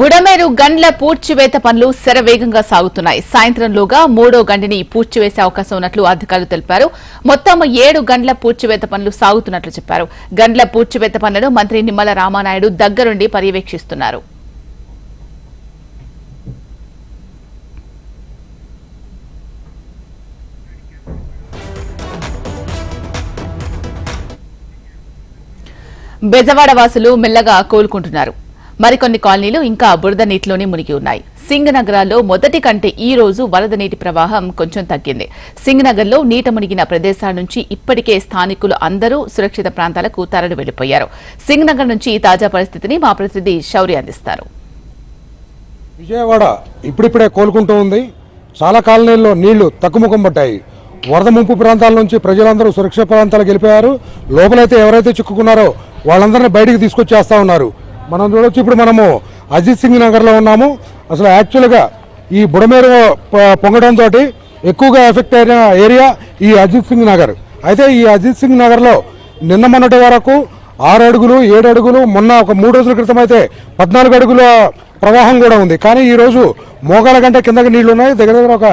బుడమేరు గండ్ల పూడ్చివేత పనులు శరవేగంగా సాగుతున్నాయి. సాయంత్రంలోగా మూడో గండిని పూడ్చివేసే అవకాశం ఉన్నట్లు అధికారులు తెలిపారు. మొత్తం ఏడు గండ్ల పూడ్చివేత పనులు సాగుతున్నట్లు చెప్పారు. గండ్ల పూడ్చివేత పనులను మంత్రి నిమ్మల రామానాయుడు దగ్గరుండి పర్యవేక్షిస్తున్నారు. బెజవాడ వాసులు మెల్లగా కోలుకుంటున్నారు. మరికొన్ని కాలనీలు ఇంకా బురద నీటిలోనే మునిగి ఉన్నాయి. సింగ్ నగరాల్లో మొదటి కంటే ఈ రోజు వరద నీటి ప్రవాహం కొంచెం తగ్గింది. సింగ్ నగర్లో నీట మునిగిన ప్రదేశాల నుంచి ఇప్పటికే స్థానికులు అందరూ సురక్షిత ప్రాంతాలకు తరలి వెళ్ళిపోయారు సింగ్ నగర్ నుంచి తాజా పరిస్థితిని మా ప్రతినిధి శౌర్య అందిస్తారు. విజయవాడ ఇప్పుడిప్పుడే కోలుకుంటూ ఉంది. చాలా కాలనీల్లో నీళ్ళు తక్కుముఖం పట్టాయి. వరద ముంపు ప్రాంతాల నుంచి ప్రజలందరూ సురక్షిత ప్రాంతాలకు వెళ్ళిపోయారు. లోపలైతే ఎవరైతే చిక్కుకున్నారో వాళ్ళందరినీ బయటికి తీసుకొచ్చేస్తా ఉన్నారు. మనం చూడొచ్చు. ఇప్పుడు మనము అజిత్ సింగ్ నగర్లో ఉన్నాము. అసలు యాక్చువల్గా ఈ బుడమేరు పొంగడంతో ఎక్కువగా ఎఫెక్ట్ అయిన ఏరియా ఈ అజిత్ సింగ్ నగర్. అయితే ఈ అజిత్ సింగ్ నగర్లో నిన్న మొన్నటి వరకు ఆరు అడుగులు ఏడు అడుగులు మొన్న ఒక మూడు రోజుల క్రితం అయితే పద్నాలుగు అడుగుల ప్రవాహం కూడా ఉంది. కానీ ఈరోజు మోకాల కంటే కిందకి నీళ్ళు ఉన్నాయి. దగ్గర దగ్గర ఒక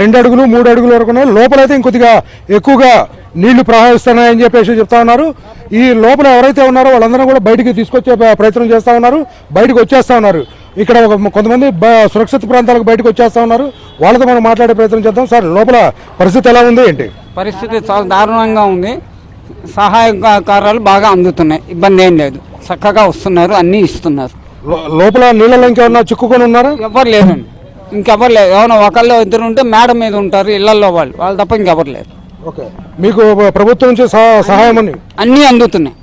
రెండు అడుగులు మూడు అడుగుల వరకు ఉన్నాయి. లోపలైతే ఇంకొద్దిగా ఎక్కువగా నీళ్ళు ప్రవహిస్తున్నాయని చెప్పేసి చెప్తా ఉన్నారు. ఈ లోపల ఎవరైతే ఉన్నారో వాళ్ళందరూ కూడా బయటికి తీసుకొచ్చే ప్ర- ప్రయత్నం చేస్తా ఉన్నారు. బయటకు వచ్చేస్తా ఉన్నారు. ఇక్కడ ఒక కొంతమంది సురక్షిత ప్రాంతాలకు బయటకు వచ్చేస్తా ఉన్నారు. వాళ్ళతో మనం మాట్లాడే ప్రయత్నం చేద్దాం. సార్ లోపల పరిస్థితి ఎలా ఉంది ఏంటి? పరిస్థితి చాలా దారుణంగా ఉంది. సహాయకారాలు బాగా అందుతున్నాయి. ఇబ్బంది ఏం లేదు. చక్కగా వస్తున్నారు. అన్నీ ఇస్తున్నారు. లోపల నీళ్ళలో ఇంకేమన్నా చిక్కుకొని ఉన్నారా? ఎవరు లేరండి. ఇంకెవరు లేదు ఎవరైనా ఒకళ్ళు ఇద్దరు ఉంటే మేడ మీద ఉంటారు. ఇళ్ళలో వాళ్ళు. వాళ్ళు తప్ప ఇంకెవరు లేరు. ఓకే. మీకు ప్రభుత్వం నుంచి సహా- సహాయం అని? అన్నీ అందుతున్నాయి.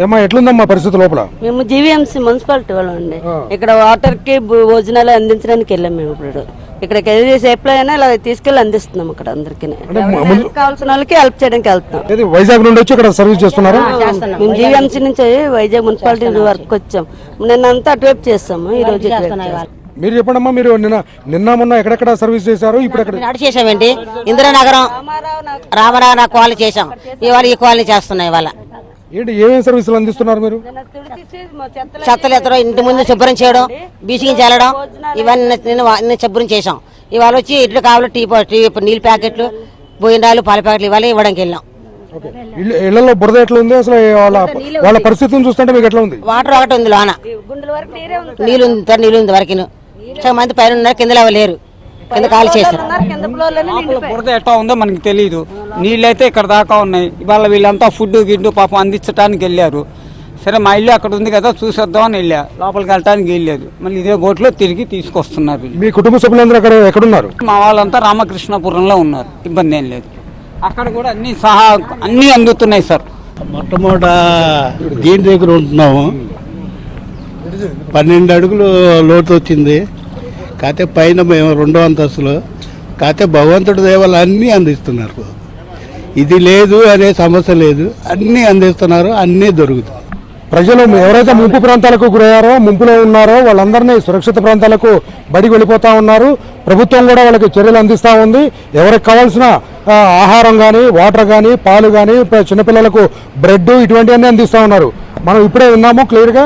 ఏమా ఎట్లుందమ్మా పరిస్థితి లోపల? మేము జీవీఎంసీ మున్సిపాలిటీ వాళ్ళం అండి. ఇక్కడ వాటర్కి భోజనాలు అందించడానికి వెళ్ళాం మేము ఇప్పుడు. ఇక్కడికి ఏది సేఫ్లో అయినా ఇలా తీసుకెళ్ళి అందిస్తున్నాం ఇక్కడ అందరికి. కావాల్సిన వాళ్ళకి హెల్ప్ చేయడానికి వెళ్తున్నాం. వైజాగ్ నుండి వచ్చి ఇక్కడ సర్వీస్ చేస్తున్నారా? మేము జీవీఎంసీ నుంచి వైజాగ్ మున్సిపాలిటీ వర్క్ వచ్చాం. నిన్న అంతా అటువైపు చేస్తాము ఈ రోజు మీరు చెప్పండమ్మా మీరు నిన్న నిన్న మొన్న ఎక్కడెక్కడ సర్వీస్ చేశారు? ఇప్పుడు ఎక్కడ నడు చేసామండి ఇందిరానగరం రామరావు నా కాలనీ చేసాం ఇవాళ ఈ కాలనీ చేస్తున్నాయి ఇవాళ. ఏంటి ఏమేమి సర్వీసులు అందిస్తున్నారు మీరు? చెత్తలు ఎత్తడం ఇంటి ముందు శుభ్రం చేయడం బీచింగ్ చల్లడం ఇవన్నీ నేను అన్ని శుభ్రం చేసాం ఇవాళ వచ్చి ఇట్లు కావాలి టీ టీ నీళ్ళ ప్యాకెట్లు భోజనాలు పాల ప్యాకెట్లు ఇవాళ ఇవ్వడానికి వెళ్ళాం. ఇళ్ళలో బురద ఎట్లా ఉంది? అసలు వాళ్ళ వాళ్ళ పరిస్థితిని చూస్తుంటే మీకు ఎట్లా ఉంది? వాటర్ ఒకటి ఉంది లోన. నీళ్ళు ఉంది నీళ్ళు ఉంది వరకు చాలా మంది పైన ఉన్నారు కింద లేరు కింద ఖాళీ చేశారు. బురద ఎట్లా ఉందో మనకి తెలియదు నీళ్ళైతే ఇక్కడ దాకా ఉన్నాయి. ఇవాళ వీళ్ళంతా ఫుడ్ గిడ్డు పాపం అందించడానికి వెళ్ళారు. సరే మా ఇల్లు అక్కడ ఉంది కదా చూసేద్దామని వెళ్ళా. లోపలికి వెళ్ళడానికి వెళ్ళలేదు. మళ్ళీ ఇదే బోట్లో తిరిగి తీసుకొస్తున్నారు. మీ కుటుంబ సభ్యులందరూ అక్కడ ఎక్కడున్నారు? మా వాళ్ళంతా రామకృష్ణపురంలో ఉన్నారు. ఇబ్బంది ఏం లేదు. అక్కడ కూడా అన్ని సహా అన్నీ అందుతున్నాయి సార్. మొట్టమొదట దీని దగ్గర ఉంటున్నాము. పన్నెండు అడుగులు లోతు వచ్చింది. కాకపోతే పైన మేము రెండో అంతస్తులు కాకపోతే భగవంతుడి దేవాలు అన్నీ అందిస్తున్నారు. ఇది లేదు అనే సమస్య లేదు. అన్నీ అందిస్తున్నారు అన్నీ దొరుకుతాయి. ప్రజలు ఎవరైతే ముంపు ప్రాంతాలకు గురయ్యారో ముంపులో ఉన్నారో వాళ్ళందరినీ సురక్షిత ప్రాంతాలకు బడికి వెళ్ళిపోతా ఉన్నారు. ప్రభుత్వం కూడా వాళ్ళకి చర్యలు అందిస్తూ ఉంది. ఎవరికి కావాల్సిన ఆహారం కానీ వాటర్ కానీ పాలు కానీ చిన్నపిల్లలకు బ్రెడ్ ఇటువంటివన్నీ అందిస్తూ ఉన్నారు. మనం ఇప్పుడే విన్నాము క్లియర్గా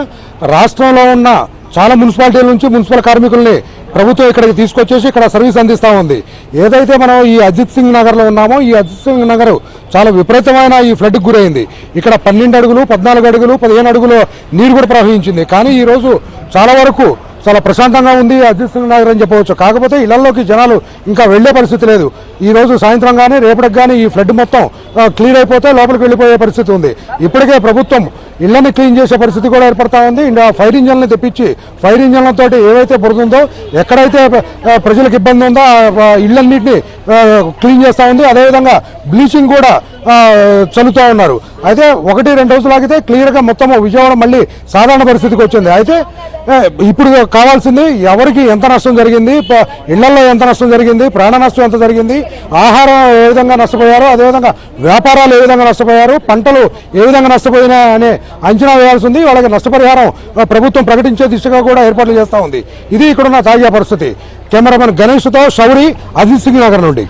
రాష్ట్రంలో ఉన్న చాలా మున్సిపాలిటీల నుంచి మున్సిపల్ కార్మికుల్ని ప్రభుత్వం ఇక్కడికి తీసుకొచ్చేసి ఇక్కడ సర్వీస్ అందిస్తూ ఉంది. ఏదైతే మనం ఈ అజిత్ సింగ్ నగర్లో ఉన్నామో ఈ అజిత్ సింగ్ నగర్ చాలా విపరీతమైన ఈ ఫ్లడ్కి గురైంది. ఇక్కడ పన్నెండు అడుగులు పద్నాలుగు అడుగులు పదిహేను అడుగులు నీరు కూడా ప్రవహించింది. కానీ ఈ రోజు చాలా వరకు చాలా ప్రశాంతంగా ఉంది అజిత్ సింగ్ నగర్ అని చెప్పవచ్చు. కాకపోతే ఇళ్ళలోకి జనాలు ఇంకా వెళ్ళే పరిస్థితి లేదు. ఈ రోజు సాయంత్రం కానీ రేపటికి కానీ ఈ ఫ్లడ్ మొత్తం క్లియర్ అయిపోతే లోపలికి వెళ్ళిపోయే పరిస్థితి ఉంది. ఇప్పటికే ప్రభుత్వం ఇళ్ళను క్లీన్ చేసే పరిస్థితి కూడా ఏర్పడతా ఉంది. ఇంకా ఫైర్ ఇంజన్లను తెప్పించి ఫైర్ ఇంజన్లతో ఏవైతే పడుతుందో ఎక్కడైతే ప్రజలకు ఇబ్బంది ఉందో ఆ ఇళ్ళన్నింటినీ క్లీన్ చేస్తూ ఉంది. అదేవిధంగా బ్లీచింగ్ కూడా చల్లుతూ ఉన్నారు. అయితే ఒకటి రెండు రోజులు ఆగితే క్లియర్గా మొత్తం విజయవాడ మళ్ళీ సాధారణ పరిస్థితికి వచ్చింది. అయితే ఇప్పుడు కావాల్సింది ఎవరికి ఎంత నష్టం జరిగింది? ఇళ్ళలో ఎంత నష్టం జరిగింది? ప్రాణ నష్టం ఎంత జరిగింది? ఆహారం ఏ విధంగా నష్టపోయారు? అదేవిధంగా వ్యాపారాలు ఏ విధంగా నష్టపోయారు? పంటలు ఏ విధంగా నష్టపోయినా అనే అంచనా వేయాల్సి ఉంది వాళ్ళకి నష్టపరిహారం ప్రభుత్వం ప్రకటించే దిశగా కూడా ఏర్పాట్లు చేస్తూ ఉంది. ఇది ఇక్కడున్న తాజా పరిస్థితి. కెమెరామెన్ గణేష్తో శౌరి అజిత్ సింగ్ నగర్ నుండి.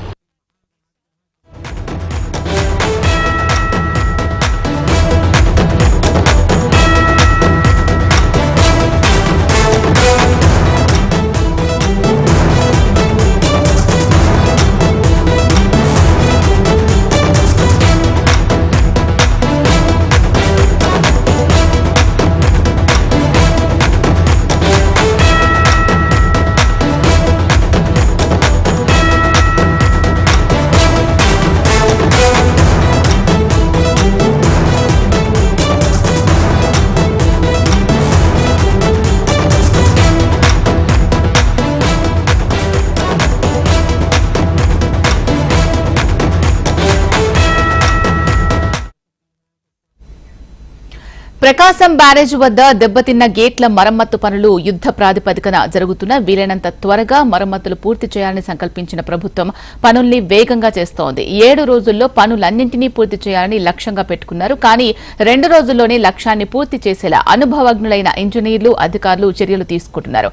ప్రకాశం బ్యారేజ్ వద్ద దెబ్బతిన్న గేట్ల మరమ్మత్తు పనులు యుద్ద ప్రాతిపదికన జరుగుతున్న వీలైనంత త్వరగా మరమ్మతులు పూర్తి చేయాలని సంకల్పించిన ప్రభుత్వం పనుల్ని వేగంగా చేస్తోంది. ఏడు రోజుల్లో పనులన్నింటినీ పూర్తి చేయాలని లక్ష్యంగా పెట్టుకున్నారు. కానీ రెండు రోజుల్లోనే లక్ష్యాన్ని పూర్తి చేసేలా అనుభవజ్ఞులైన ఇంజనీర్లు అధికారులు చర్యలు తీసుకుంటున్నారు.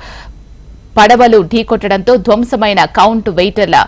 పడవలు ఢీకొట్టడంతో ధ్వంసమైన కౌంట్ వెయిటర్ల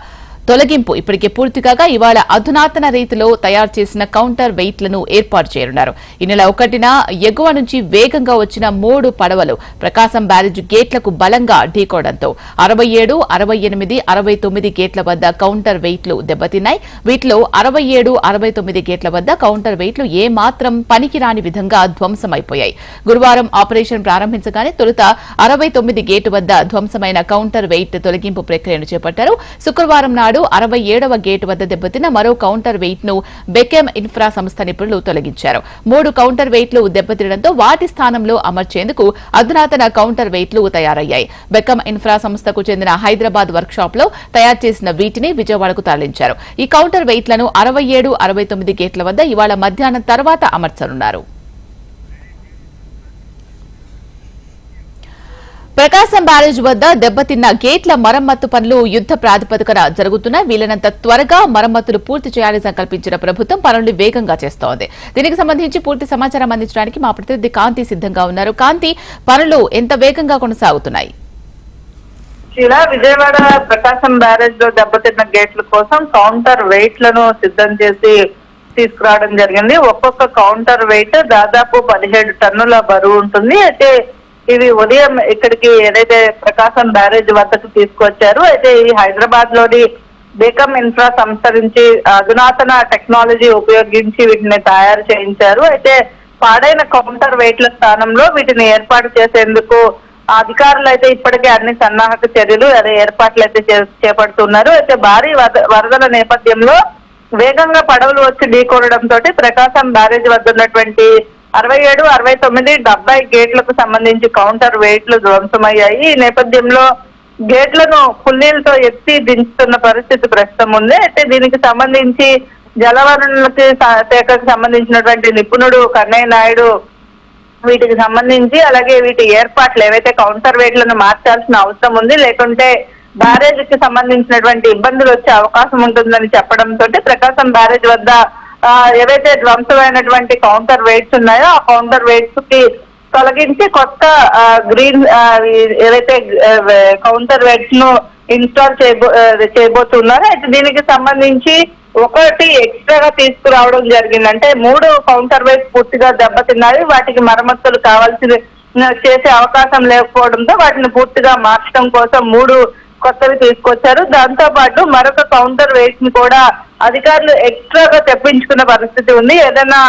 తొలగింపు ఇప్పటికే పూర్తి కాగా ఇవాళ అధునాతన రీతిలో తయారు చేసిన కౌంటర్ వెయిట్లను ఏర్పాటు చేయనున్నారు. ఈ నెల ఒకటిన ఎగువ నుంచి వేగంగా వచ్చిన మూడు పడవలు ప్రకాశం బ్యారేజ్ గేట్లకు బలంగా ఢీకోవడంతో అరవై ఏడు అరవై ఎనిమిది అరవై తొమ్మిది గేట్ల వద్ద కౌంటర్ వెయిట్లు దెబ్బతిన్నాయి. వీటిలో అరవై ఏడు అరవై తొమ్మిది గేట్ల వద్ద కౌంటర్ వెయిట్లు ఏ మాత్రం పనికిరాని విధంగా ధ్వంసమైపోయాయి. గురువారం ఆపరేషన్ ప్రారంభించగానే తొలుత అరవై తొమ్మిది గేటు వద్ద ధ్వంసమైన కౌంటర్ వెయిట్ తొలగింపు ప్రక్రియను చేపట్టారు. శుక్రవారం నాడు అరవై ఏడవ గేటు వద్ద దెబ్బతిన్న మరో కౌంటర్ వెయిట్ను బెకెమ్ ఇన్ఫ్రా సంస్థ నిపుణులు తొలగించారు. మూడు కౌంటర్ వెయిట్లు దెబ్బతినడంతో వాటి స్థానంలో అమర్చేందుకు అధునాతన కౌంటర్ వెయిట్లు తయారయ్యాయి. బెకమ్ ఇన్ఫ్రా సంస్థకు చెందిన హైదరాబాద్ వర్క్ షాప్లో తయారు చేసిన వీటిని విజయవాడకు తరలించారు. ఈ కౌంటర్ వెయిట్లను అరవై ఏడు అరవై తొమ్మిది గేట్ల వద్ద ఇవాళ మధ్యాహ్నం తర్వాత అమర్చనున్నారు. ప్రకాశం బ్యారేజ్ వద్ద దెబ్బతిన్న గేట్ల మరమ్మత్తు పనులు యుద్ద ప్రాతిపదికన జరుగుతున్న. వీలైనంత త్వరగా మరమ్మతులు పూర్తి చేయాలని సంకల్పించిన ప్రభుత్వం పనులు వేగంగా చేస్తోంది. దీనికి సంబంధించి పూర్తి సమాచారం అందించడానికి మా ప్రతినిధి కాంతి సిద్ధంగా ఉన్నారు. కాంతి పనులు ఎంత వేగంగా కొనసాగుతున్నాయి? ఇలా విజయవాడ ప్రకాశం బ్యారేజ్లో దెబ్బతిన్న గేట్ల కోసం కౌంటర్ వెయిట్లను సిద్ధం చేసి తీసుకురావడం జరిగింది. ఒక్కొక్క కౌంటర్ వెయిట్ దాదాపు పదిహేడు టన్నుల బరువు ఉంటుంది. అయితే ఇవి ఉదయం ఇక్కడికి ఏదైతే ప్రకాశం బ్యారేజ్ వద్దకు తీసుకొచ్చారు అయితే ఈ హైదరాబాద్లోని బేకమ్ ఇన్ఫ్రా సంస్థ నుంచి అధునాతన టెక్నాలజీ ఉపయోగించి వీటిని తయారు చేయించారు. అయితే పాడైన కౌంటర్ వెయిట్ల స్థానంలో వీటిని ఏర్పాటు చేసేందుకు అధికారులు అయితే ఇప్పటికే అన్ని సన్నాహక చర్యలు అదే ఏర్పాట్లు అయితే చేపడుతున్నారు. అయితే భారీ వరద- వరదల నేపథ్యంలో వేగంగా పడవలు వచ్చి ఢీకొనడంతో ప్రకాశం బ్యారేజ్ వద్ద ఉన్నటువంటి అరవై ఏడు అరవై తొమ్మిది డెబ్బై గేట్లకు సంబంధించి కౌంటర్ వెయిట్లు ధ్వంసమయ్యాయి. ఈ నేపథ్యంలో గేట్లను పుల్లీలతో ఎత్తి దించుతున్న పరిస్థితి ప్రస్తుతం ఉంది. అయితే దీనికి సంబంధించి జలవనరులకి శాఖకు సంబంధించినటువంటి నిపుణుడు కన్నయ్య నాయుడు వీటికి సంబంధించి అలాగే వీటి ఏర్పాట్లు ఏవైతే కౌంటర్ వెయిట్లను మార్చాల్సిన అవసరం ఉంది లేకుంటే బ్యారేజ్కి సంబంధించినటువంటి ఇబ్బందులు వచ్చే అవకాశం ఉంటుందని చెప్పడంతో ప్రకాశం బ్యారేజ్ వద్ద ఏవైతే ధ్వంసమైనటువంటి కౌంటర్ వెయిట్స్ ఉన్నాయో ఆ కౌంటర్ వెయిట్స్కి తొలగించి కొత్త గ్రీన్ ఏదైతే ఏవైతే కౌంటర్ వెయిట్స్ను ఇన్స్టాల్ చేయబో చేయబోతున్నారో అయితే దీనికి సంబంధించి ఒకటి ఎక్స్ట్రాగా తీసుకురావడం జరిగింది. అంటే మూడు కౌంటర్ వెయిట్స్ పూర్తిగా దెబ్బతిన్నాయి. వాటికి మరమ్మతులు కావాల్సి చేసే అవకాశం లేకపోవడంతో వాటిని పూర్తిగా మార్చడం కోసం మూడు కొత్తవి తీసుకొచ్చారు. దాంతో పాటు మరొక కౌంటర్ వెయిట్ని కూడా అధికారులు ఎక్స్ట్రాగా తెప్పించుకున్న పరిస్థితి ఉంది. ఏదైనా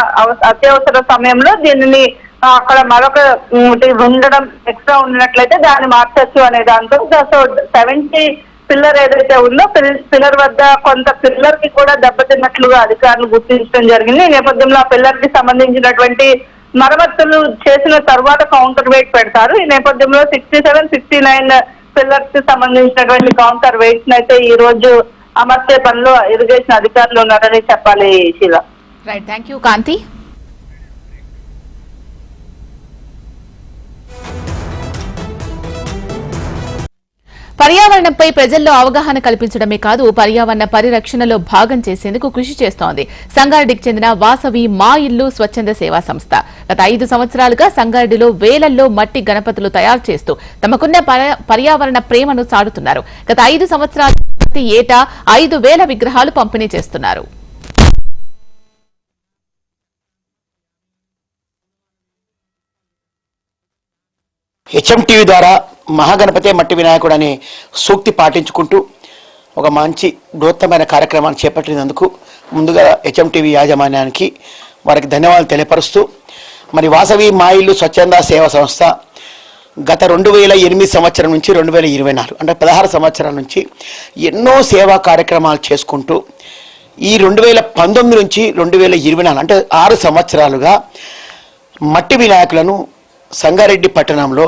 అత్యవసర సమయంలో దీనిని అక్కడ మరొక ఉండడం ఎక్స్ట్రా ఉన్నట్లయితే దాన్ని మార్చొచ్చు అనే దాంతో. సో సెవెంటీ పిల్లర్ ఏదైతే ఉందో పిల్లర్ వద్ద కొంత పిల్లర్కి కూడా దెబ్బతిన్నట్లుగా అధికారులు గుర్తించడం జరిగింది. ఈ నేపథ్యంలో ఆ పిల్లర్కి సంబంధించినటువంటి మరమ్మతులు చేసిన తర్వాత కౌంటర్ వెయిట్ పెడతారు. ఈ నేపథ్యంలో సిక్స్టీ సెవెన్ సిక్స్టీ నైన్ పిల్లర్స్కి సంబంధించినటువంటి కౌంటర్ వెయిట్స్ అయితే ఈ రోజు అమర్చే పనిలో ఇరిగేషన్ అధికారులు ఉన్నారని చెప్పాలి Sheela. Right thank you Kanthi. పర్యావరణంపై ప్రజల్లో అవగాహన కల్పించడమే కాదు పర్యావరణ పరిరక్షణలో భాగం చేసేందుకు కృషి చేస్తోంది. సంగారెడ్డికి చెందిన వాసవి మా ఇల్లు స్వచ్ఛంద సేవా సంస్థ. గత ఐదు సంవత్సరాలుగా సంగారెడ్డిలో వేలల్లో మట్టి గణపతులు తయారు చేస్తూ తమకున్న పర్యావరణ ప్రేమను సాడుతున్నారు గత ఐదు సంవత్సరాలు ప్రతి ఏటా ఐదు వేల విగ్రహాలు పంపిణీ చేస్తున్నారు. హెచ్ఎం టీవీ ద్వారా మహాగణపతే మట్టి వినాయకుడు అనే సూక్తి పాటించుకుంటూ ఒక మంచి బృహత్తమైన కార్యక్రమాన్ని చేపట్టినందుకు ముందుగా హెచ్ఎంటీవీ యాజమాన్యానికి వారికి ధన్యవాదాలు తెలియపరుస్తూ మరి వాసవి మా ఇల్లు స్వచ్ఛంద సేవా సంస్థ గత రెండు వేల ఎనిమిది సంవత్సరం నుంచి రెండు వేల ఇరవై నాలుగు అంటే పదహారు సంవత్సరాల నుంచి ఎన్నో సేవా కార్యక్రమాలు చేసుకుంటూ ఈ రెండు వేల పంతొమ్మిది నుంచి రెండు వేల ఇరవై నాలుగు అంటే ఆరు సంవత్సరాలుగా మట్టి వినాయకులను సంగారెడ్డి పట్టణంలో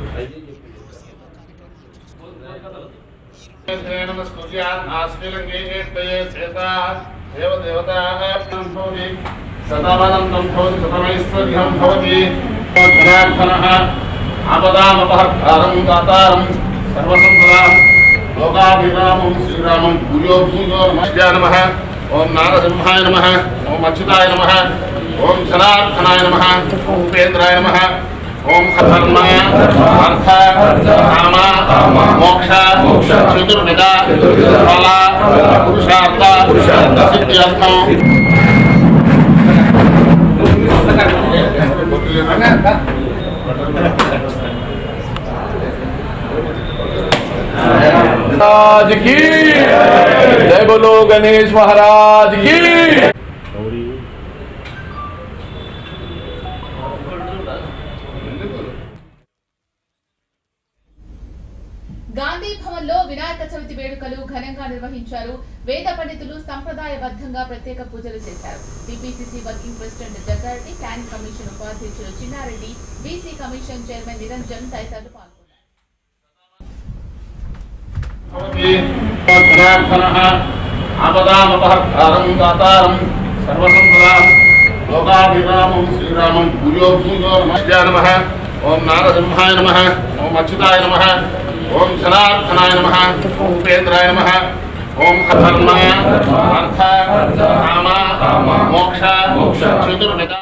కార్యక్రమాన్ని చేపట్టినందుకు సదానందం భవతి సతమైశ్వర్యం భవతి. జనార్దనః ఆపదామపహర్తారం దాతారం సర్వసంపదాం లోకాభిరామం శ్రీరామం భూయో భూయో నమస్యాయ నమః. ఓం నారసింహాయ నమః. ఓం అచ్యుతాయ నమః. ఓం జనార్దనాయ నమః. ఓం ఉపేంద్రాయ నమః. ఓం ओम कर्म अर्थ, काम, मोक्षा चतुर्विदा फला, पुरुषार्थ सिद्ध्यर्थ की जय बोलो गणेश महाराज की। వినాయక వేడుకలు ఘనంగా నిర్వహించారు. వేద పండితులు సంప్రదాయబద్ధంగా ప్రత్యేక పూజలు చేశారు. టీపీసీసీ వర్కింగ్ ప్రెసిడెంట్ జగ్గారెడ్డి క్యాన్ కమిషన్ ఉపాధ్యక్షులు Chinna Reddy BC commission chairman Niranjan తదితరులు పాల్గొన్నారు. ఓం నారసింహాయ నమ. ఓం అచ్యుతాయ నమ. ఓం జనార్దనాయ నమః ఉపేంద్రాయ నమః ఓం ధర్మ అర్థ కామ మోక్ష చతుర్విధ.